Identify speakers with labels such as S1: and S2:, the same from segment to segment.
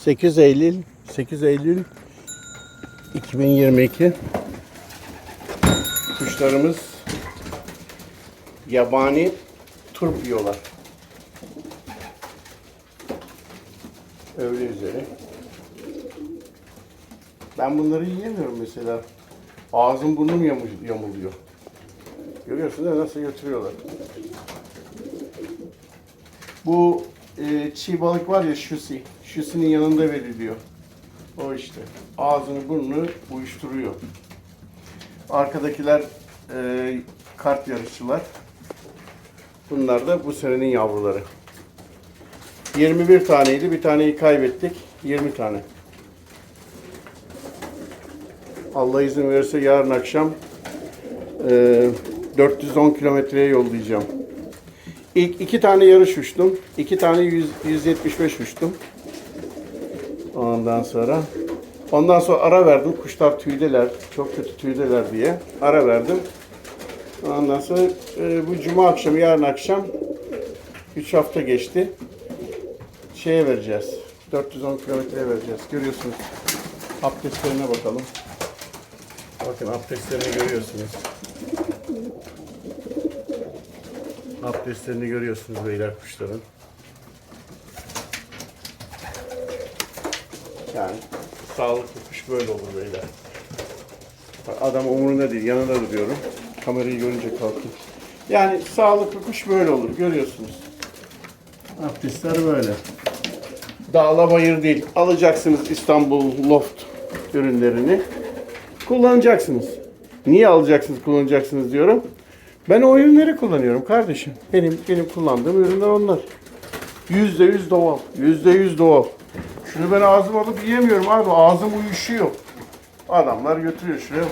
S1: 8 Eylül 8 Eylül 2022 Kuşlarımız yabani turp yiyorlar. Öyle üzere. Ben bunları yiyemiyorum mesela. Ağzım burnum yamu- yamuluyor. Görüyorsunuz nasıl götürüyorlar. Bu e, çiğ balık var ya şusi. Şusinin yanında veriliyor. O işte. Ağzını burnunu uyuşturuyor. Arkadakiler e, kart yarışçılar. Bunlar da bu senenin yavruları. 21 taneydi. Bir taneyi kaybettik. 20 tane. Allah izin verirse yarın akşam e, 410 kilometreye yollayacağım. İlk iki tane yarış uçtum. iki tane 100, 175 uçtum. Ondan sonra ondan sonra ara verdim. Kuşlar tüydeler. Çok kötü tüydeler diye. Ara verdim. Ondan sonra e, bu cuma akşamı yarın akşam 3 hafta geçti. Şeye vereceğiz. 410 kilometreye vereceğiz. Görüyorsunuz. Abdestlerine bakalım. Bakın abdestlerini görüyorsunuz. Abdestlerini görüyorsunuz beyler kuşların. Yani sağlıklı kuş böyle olur beyler. Adam umurunda değil, yanında duruyorum. Kamerayı görünce kalktım. Yani sağlıklı kuş böyle olur, görüyorsunuz. Abdestler böyle. Dağla bayır değil. Alacaksınız İstanbul Loft ürünlerini. Kullanacaksınız. Niye alacaksınız, kullanacaksınız diyorum. Ben o ürünleri kullanıyorum kardeşim. Benim benim kullandığım ürünler onlar. Yüzde yüz doğal. Yüzde yüz doğal. Şunu ben ağzıma alıp yiyemiyorum abi. Ağzım uyuşuyor. Adamlar götürüyor şuraya.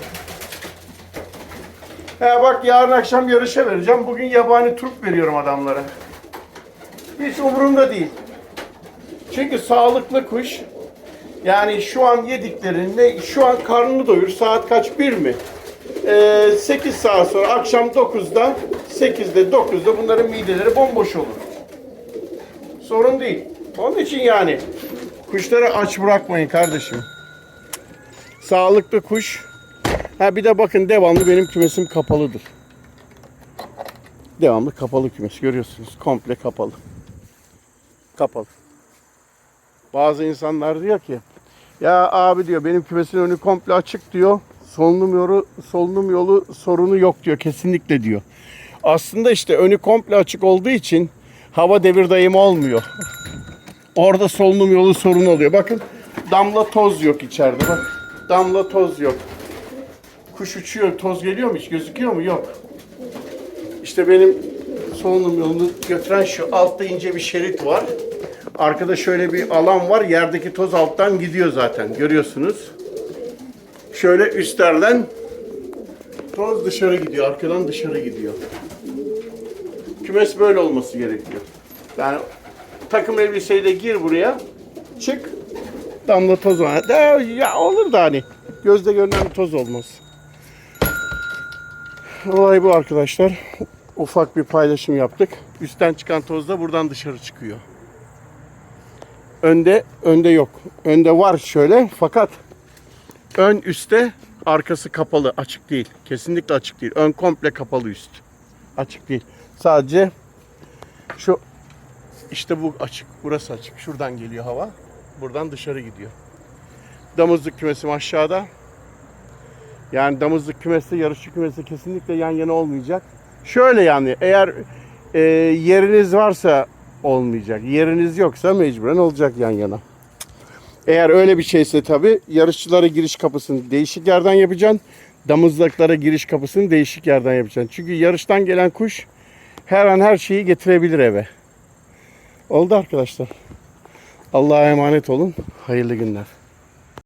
S1: He bak yarın akşam yarışa vereceğim. Bugün yabani turp veriyorum adamlara. Hiç umurumda değil. Çünkü sağlıklı kuş yani şu an yediklerinde şu an karnını doyur. Saat kaç? 1 mi? Ee, 8 saat sonra akşam 9'da 8'de 9'da bunların mideleri bomboş olur. Sorun değil. Onun için yani kuşları aç bırakmayın kardeşim. Sağlıklı kuş. Ha bir de bakın devamlı benim kümesim kapalıdır. Devamlı kapalı kümes görüyorsunuz. Komple kapalı. Kapalı. Bazı insanlar diyor ki ya abi diyor benim kümesin önü komple açık diyor. Solunum yolu, solunum yolu sorunu yok diyor kesinlikle diyor. Aslında işte önü komple açık olduğu için hava devir dayımı olmuyor. Orada solunum yolu sorun oluyor. Bakın damla toz yok içeride bak. Damla toz yok. Kuş uçuyor toz geliyor mu hiç gözüküyor mu? Yok. İşte benim solunum yolunu götüren şu altta ince bir şerit var. Arkada şöyle bir alan var. Yerdeki toz alttan gidiyor zaten. Görüyorsunuz. Şöyle üstlerden toz dışarı gidiyor. Arkadan dışarı gidiyor. Kümes böyle olması gerekiyor. Yani takım elbiseyle gir buraya. Çık. Damla toz var. Ya olur da hani. Gözde görünen bir toz olmaz. Olay bu arkadaşlar. Ufak bir paylaşım yaptık. Üstten çıkan toz da buradan dışarı çıkıyor. Önde önde yok. Önde var şöyle fakat ön üstte arkası kapalı, açık değil. Kesinlikle açık değil. Ön komple kapalı üst. Açık değil. Sadece şu işte bu açık. Burası açık. Şuradan geliyor hava. Buradan dışarı gidiyor. Damızlık kümesim aşağıda. Yani damızlık kümesi, yarışçı kümesi kesinlikle yan yana olmayacak. Şöyle yani eğer e, yeriniz varsa olmayacak. Yeriniz yoksa mecburen olacak yan yana. Eğer öyle bir şeyse tabi yarışçılara giriş kapısını değişik yerden yapacaksın. Damızlıklara giriş kapısını değişik yerden yapacaksın. Çünkü yarıştan gelen kuş her an her şeyi getirebilir eve. Oldu arkadaşlar. Allah'a emanet olun. Hayırlı günler.